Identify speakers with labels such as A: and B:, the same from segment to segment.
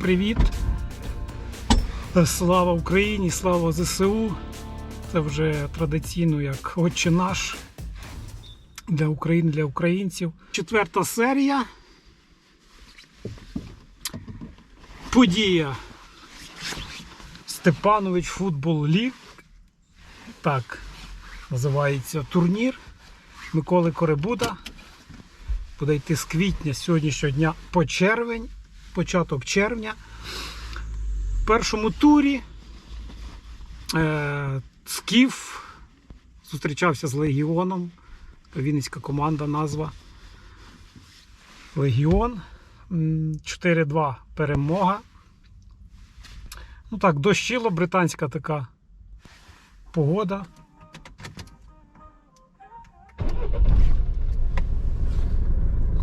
A: Привіт! Слава Україні, слава ЗСУ. Це вже традиційно як Отче наш для України, для українців. Четверта серія. Подія Степанович Футбол Ліг. Так називається турнір Миколи Коребуда. Буде йти з квітня сьогоднішнього дня по червень, початок червня. В першому турі е, Скіф зустрічався з Легіоном. Вінницька команда назва. Легіон. 4-2 перемога. Ну так, дощило, британська така погода.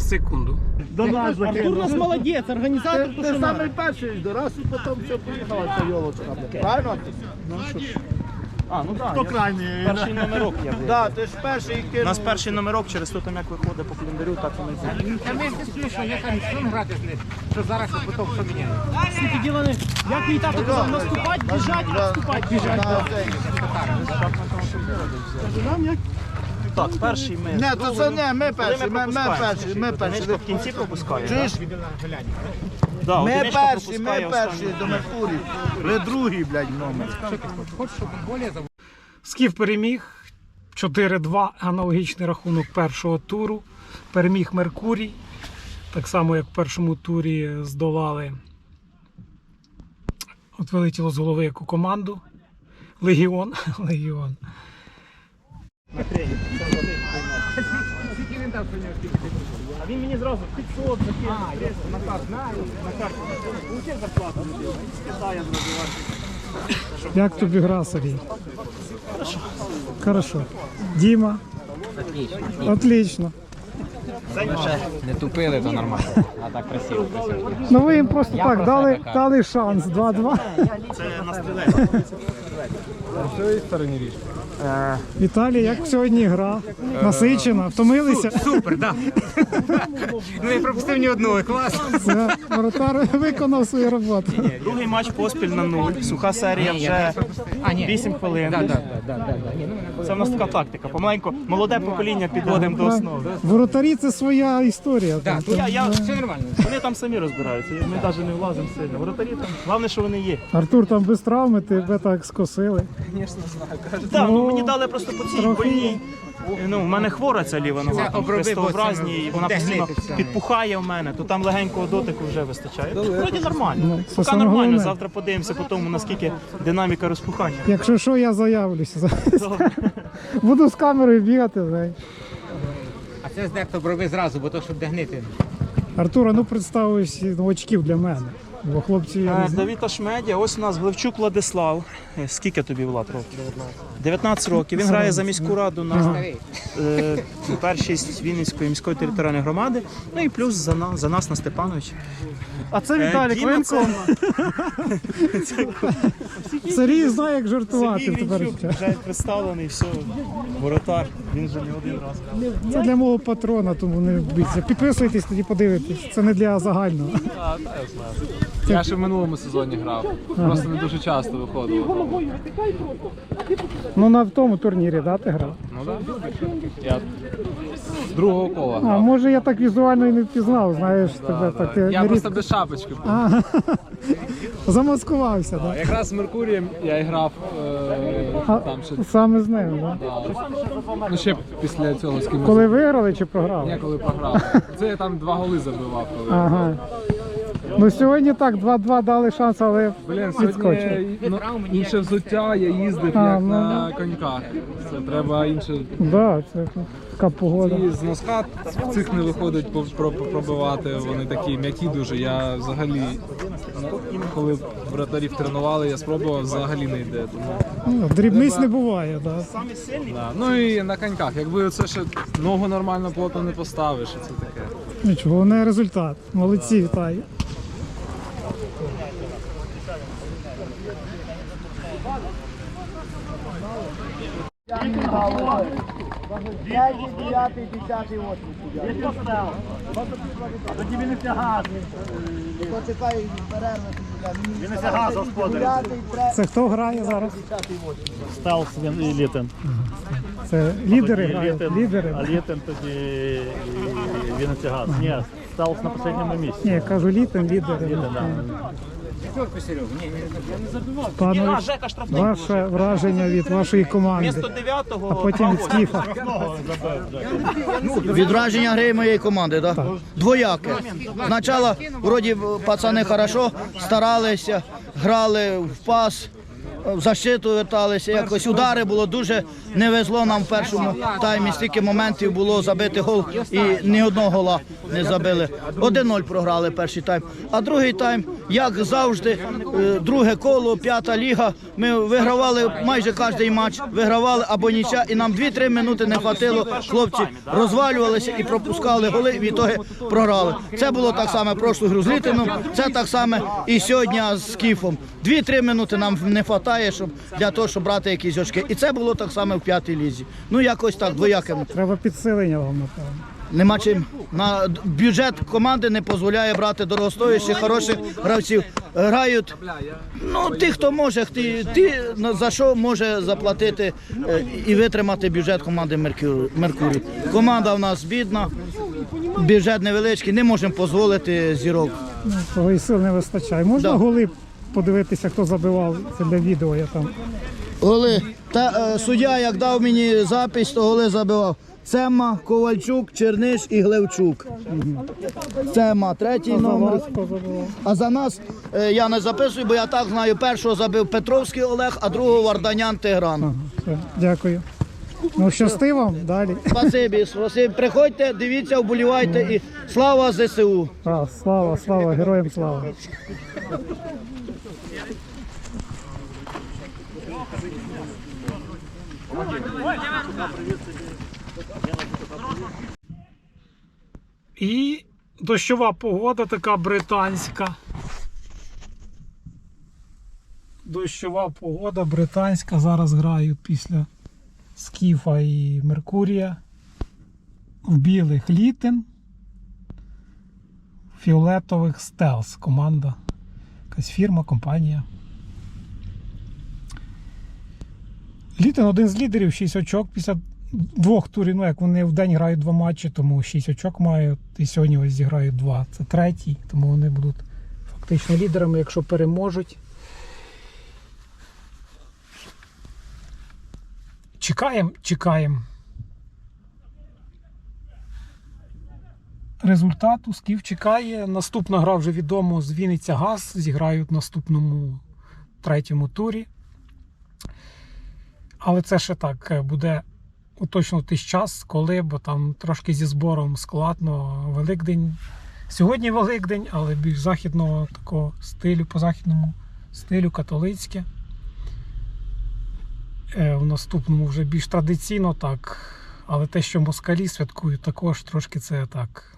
A: Секунду.
B: До нас
C: Артур у нас молодець, організатор,
B: Ти,
C: то
B: ти самий перший до раз і потім все поїхала ця йолочка. Правильно?
C: А, ну так.
B: Хто крайній?
C: Перший номерок я
B: Так, да, ти ж перший
C: У нас перший номерок, через то там як виходить по календарю, так і ми
D: Та ми смішно, я там що грати з ним, що зараз потім що міняє.
C: Скільки діла не... Як мій тато казав, наступать, біжать, наступать, біжать. Так, перший ми.
B: Ні, то це не, ми перші, ми, ми
C: пропускаємо,
B: перші, ми перші.
C: Одиничка в кінці пропускає.
B: Чуєш?
C: Да,
B: Ми
C: одиничка
B: перші,
C: пропускає
B: ми перші
C: останній.
B: до Меркурії. Ви другий, блядь, номер.
A: Скіф переміг 4-2, аналогічний рахунок першого туру. Переміг Меркурій. Так само, як в першому турі здолали. От вилетіло з голови яку команду. Легіон. Легіон.
C: А він мені зразу 500 закинув. На карту. На карту. Получив зарплату. З Китаю зробив.
A: Як тобі гра, Сергій? Хорошо. Діма. Отлично.
D: Не тупили, то нормально. А так красиво.
A: Ну ви їм просто так дали, дали шанс 2-2.
C: Це на стрілець.
A: Віталій, як сьогодні гра? Насичена, втомилися?
D: Супер, так. Ну не пропустив ні одного, клас.
A: Воротар виконав свою роботу.
C: Другий матч поспіль на нуль. Суха серія вже
D: А,
C: 8 хвилин.
D: Да, да, да, да, да. Ні, ну,
C: Це в нас така тактика. Помаленьку молоде покоління підводимо до основи.
A: Воротарі це своя історія.
C: Я,
D: все нормально.
C: вони там самі розбираються. Ми навіть не влазимо сильно. Воротарі там. Головне, що вони є.
A: Артур там без травми, тебе так скосили.
C: Так, ну мені дали просто по цій больній. Ну, в мене хвора ця ліва нога, там
D: оброби, бо
C: хрестообразні,
D: це
C: і вона постійно підпухає в мене, то там легенького дотику вже вистачає. Вроді нормально.
A: Ну, це
C: Поки
A: саме
C: нормально,
A: головне.
C: завтра подивимося по тому, наскільки динаміка розпухання.
A: Якщо що, я заявлюся. Буду з камерою бігати. знаєш.
D: А це здерто брови зразу, бо то щоб дегнити.
A: Артура, ну представився новачків для мене. Бо хлопці я не
C: Е,
A: знаю.
C: Давіта Шмедя, ось у нас Глевчук Владислав. Е, Скільки тобі Влад років? 19 років. Він грає за міську раду на е, першість Вінницької міської територіальної громади. Ну і плюс за, на- за нас на Степанович.
A: А це Віталій
C: Діма.
A: Сергій знає, як жартувати
C: Сергій
A: тепер.
C: Гринчук вже представлений, все, воротар. Він вже не один раз.
A: Це для мого патрона, тому не бійтеся. Підписуйтесь, тоді подивитесь. Це не для загального.
E: Я ще в минулому сезоні грав. Просто не дуже часто виходило.
A: Ну на в тому турнірі, да, ти грав?
E: Ну так. Я з другого кола
A: А
E: грав.
A: може я так візуально і не впізнав, знаєш, тебе так ти
E: Я
A: не
E: просто
A: рідко-
E: без шапочки був.
A: А, замаскувався, так?
E: Якраз з Меркурієм я і грав е,
A: А,
E: там ще.
A: Саме з ним, да?
E: Ну ще після цього з кимось.
A: Коли виграли чи програли?
E: Ні, коли програв. Це я там два голи забивав. Коли.
A: Ага. Ну сьогодні так, 2-2 дали шанс, але
E: Блін, сьогодні ну, інше взуття, я їздив
A: А,
E: як
A: ну.
E: на коньках. Це треба інше.
A: Да, це така погода.
E: І з носка цих не виходить пов- про- пробивати. Вони такі м'які дуже. Я взагалі, ну, коли братарів тренували, я спробував, взагалі не йде. Тому,
A: Ну, дрібниць не буває, да.
E: Да. Ну і на коньках. Якби це ще ногу нормально плотно не поставиш, і це таке.
A: Нічого, головне результат. Молодці, вітаю.
B: Третій, дев'ятий, десятий, восьмий. Почекай, перерви. Він не газ, господар.
A: Це хто грає зараз?
F: Стелс він і літен.
A: Це лідери грають. Лідери.
F: А літен тоді і Вінницягаз. Ні, Стелс на останньому місці.
A: Ні, я кажу літом, лідери.
F: Літен, да.
A: Панове,
C: Жека штрафний.
A: ваше враження від вашої команди,
C: Місто 9-го.
A: а потім від Скіфа.
B: Відраження гри моєї команди, так? Двояке. Спочатку, вроді, пацани хорошо, старалися, грали в пас, в защиту верталися, якось удари було дуже не везло нам в першому таймі. Стільки моментів було забити гол і ні одного гола не забили. 1-0 програли перший тайм. А другий тайм, як завжди, е, друге коло, п'ята ліга. Ми вигравали майже кожний матч, вигравали або нічя, і нам 2-3 минути не хватило. Хлопці розвалювалися і пропускали голи, і в ітоги програли. Це було так само прошлу гру з Літином, це так само і сьогодні з Кіфом. 2-3 минути нам не вистачає, щоб для того, щоб брати якісь очки. І це було так само в п'ятій лізі. Ну якось так, двояким.
A: Треба підсилення вам, напевно.
B: Нема чим. На бюджет команди не дозволяє брати дорогостоящих, хороших гравців. Грають ну ті, хто може, ті, ті за що може заплатити е, і витримати бюджет команди Меркурій. Команда в нас бідна, бюджет невеличкий, не можемо дозволити зірок.
A: Ну, і сил не вистачає. Можна
B: Да.
A: голи подивитися, хто забивав це для відео. Я там
B: Голи. Та е, суддя, як дав мені запись, то голи забивав. Цема, Ковальчук, Черниш і Глевчук. Цема, третій номер. А за нас е, я не записую, бо я так знаю, першого забив Петровський Олег, а другого Варданян Тигран.
A: Все, дякую. Ну, щасти вам далі.
B: Спасибі, спасибі. Приходьте, дивіться, вболівайте і слава ЗСУ.
A: А, слава, слава, героям слава. І дощова погода така британська. Дощова погода британська. Зараз грають після Скіфа і Меркурія. В білих літин фіолетових Стелс команда. Якась фірма, компанія. Літин один з лідерів, 6 очок після двох турів. Ну, як вони в день грають два матчі, тому 6 очок мають. І сьогодні ось зіграють два. Це третій, тому вони будуть фактично лідерами, якщо переможуть. Чекаємо, чекаємо. результату. Скіф чекає. Наступна гра вже відомо з Вінниця Газ. Зіграють в наступному третьому турі. Але це ще так е, буде уточнутись час, коли, бо там трошки зі збором складно. Великдень. Сьогодні Великдень, але більш західного такого стилю, по західному стилю, католицьке. Е, В наступному вже більш традиційно так. Але те, що москалі святкують, також трошки це так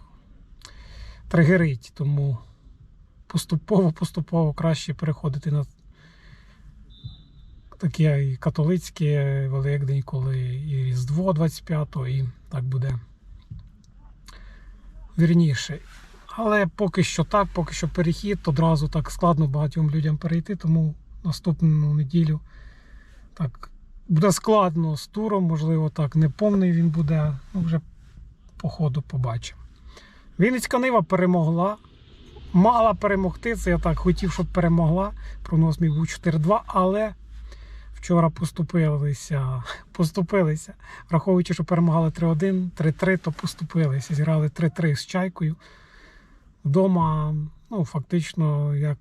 A: тригерить. Тому поступово-поступово краще переходити на таке і католицьке Великдень, коли і Різдво 25-го, і так буде вірніше. Але поки що так, поки що перехід, одразу так складно багатьом людям перейти, тому наступну неділю так буде складно з туром, можливо, так, не повний він буде, ну вже по ходу побачимо. Вінницька Нива перемогла. Мала перемогти, це я так хотів, щоб перемогла. Прогноз мій був 4-2, але вчора поступилися. поступилися. Враховуючи, що перемагали 3-1, 3-3, то поступилися. Зіграли 3-3 з чайкою. Вдома, ну, фактично, як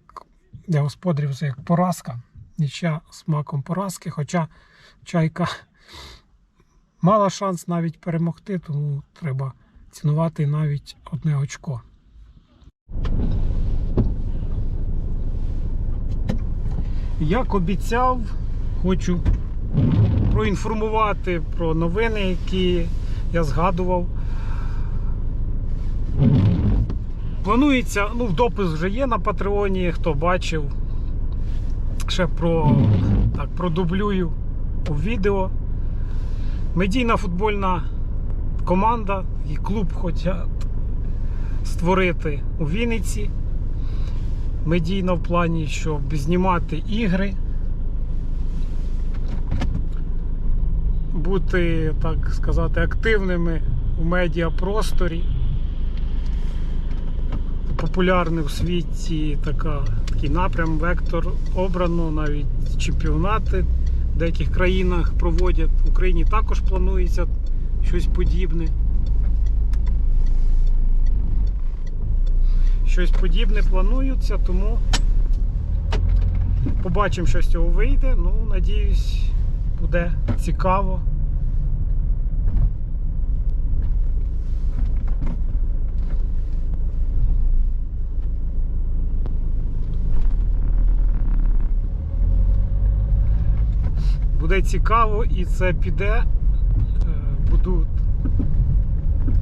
A: для господарів, це як поразка. Нічя смаком поразки. Хоча чайка мала шанс навіть перемогти, тому треба цінувати навіть одне очко. Як обіцяв, хочу проінформувати про новини, які я згадував. Планується, ну, допис вже є на Патреоні, хто бачив. Ще про так, продублюю у відео. Медійна футбольна команда і клуб хочуть створити у Вінниці. Медійно в плані, щоб знімати ігри. Бути, так сказати, активними у медіапросторі. Популярний у світі така, такий напрям, вектор обрано, навіть чемпіонати в деяких країнах проводять. В Україні також планується щось подібне. Щось подібне планується, тому побачимо, що з цього вийде. Ну, надіюсь, буде цікаво. Буде цікаво і це піде. е, Буду,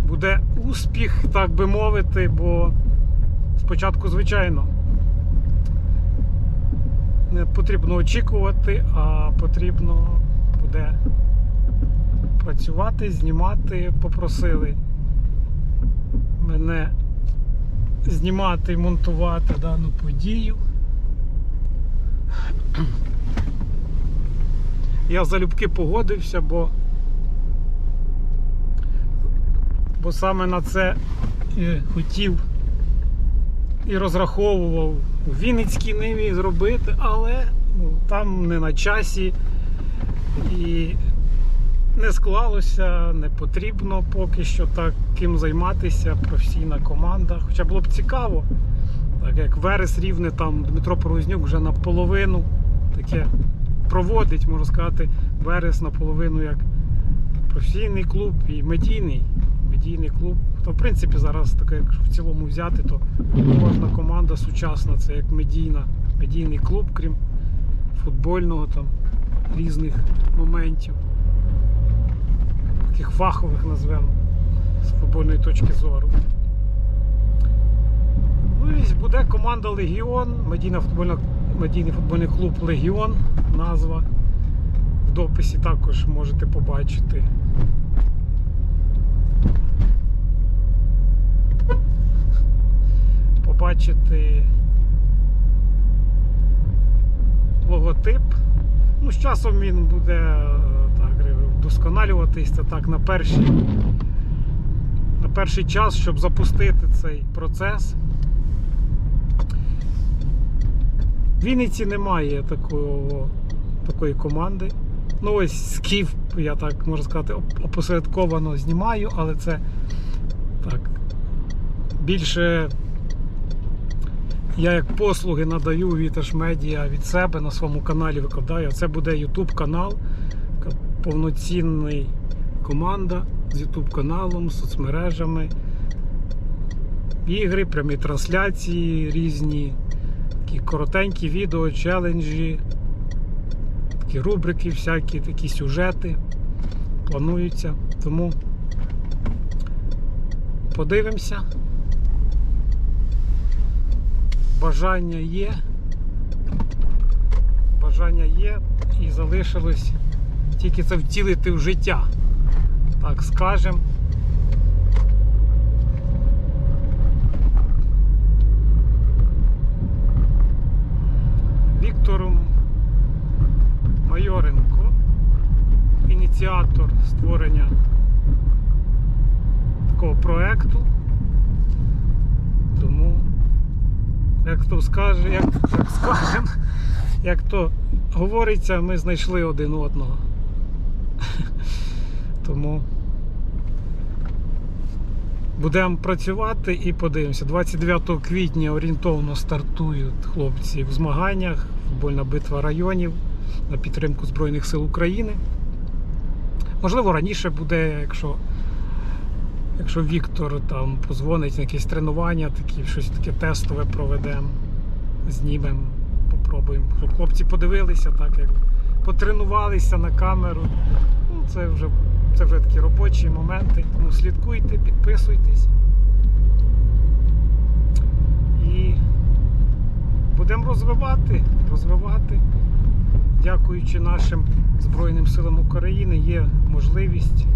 A: буде успіх, так би мовити, бо спочатку, звичайно, не потрібно очікувати, а потрібно буде працювати, знімати. Попросили мене знімати і монтувати дану подію. Я залюбки погодився, бо, бо саме на це і хотів і розраховував у Вінницькій ниві зробити, але ну, там не на часі і не склалося, не потрібно поки що таким займатися, професійна команда. Хоча було б цікаво, так як Верес рівне, там Дмитро Порознюк вже наполовину таке проводить, можна сказати, Верес наполовину як професійний клуб і медійний. Медійний клуб. То в принципі зараз таке, якщо в цілому взяти, то кожна команда сучасна, це як медійна, медійний клуб, крім футбольного там різних моментів. Таких фахових назвемо з футбольної точки зору. Ну і буде команда Легіон, медійна футбольна, медійний футбольний клуб Легіон, назва. В дописі також можете побачити. Побачити логотип. Ну, з часом він буде так, вдосконалюватись. Це так на перший, на перший час, щоб запустити цей процес. В Вінниці немає такого, такої команди. Ну ось Скіф, я так можу сказати, опосередковано знімаю, але це так. Більше я як послуги надаю Віташ Медіа від себе на своєму каналі викладаю. Це буде YouTube канал, ка- повноцінний команда з YouTube каналом, соцмережами, ігри, прямі трансляції, різні такі коротенькі відео, челенджі, такі рубрики, всякі такі сюжети плануються. Тому подивимося. Бажання є. Бажання є і залишилось тільки це втілити в життя. Так скажем. Віктором Майоренко, ініціатор створення такого проекту. Тому, як то скаже, як, як скажем, як то говориться, ми знайшли один одного. Тому будемо працювати і подивимося. 29 квітня орієнтовно стартують хлопці в змаганнях, футбольна битва районів на підтримку Збройних сил України. Можливо, раніше буде, якщо, якщо Віктор там позвонить на якісь тренування, такі, щось таке тестове проведемо, знімемо, попробуємо, щоб хлопці подивилися, так як потренувалися на камеру. Ну, це вже, це вже такі робочі моменти. Тому слідкуйте, підписуйтесь. І будемо розвивати, розвивати, дякуючи нашим Збройним силам України є можливість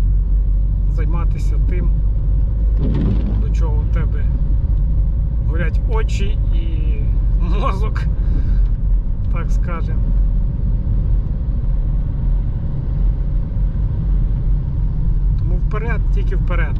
A: займатися тим, до чого в тебе горять очі і мозок, так скажемо. Тому вперед, тільки вперед.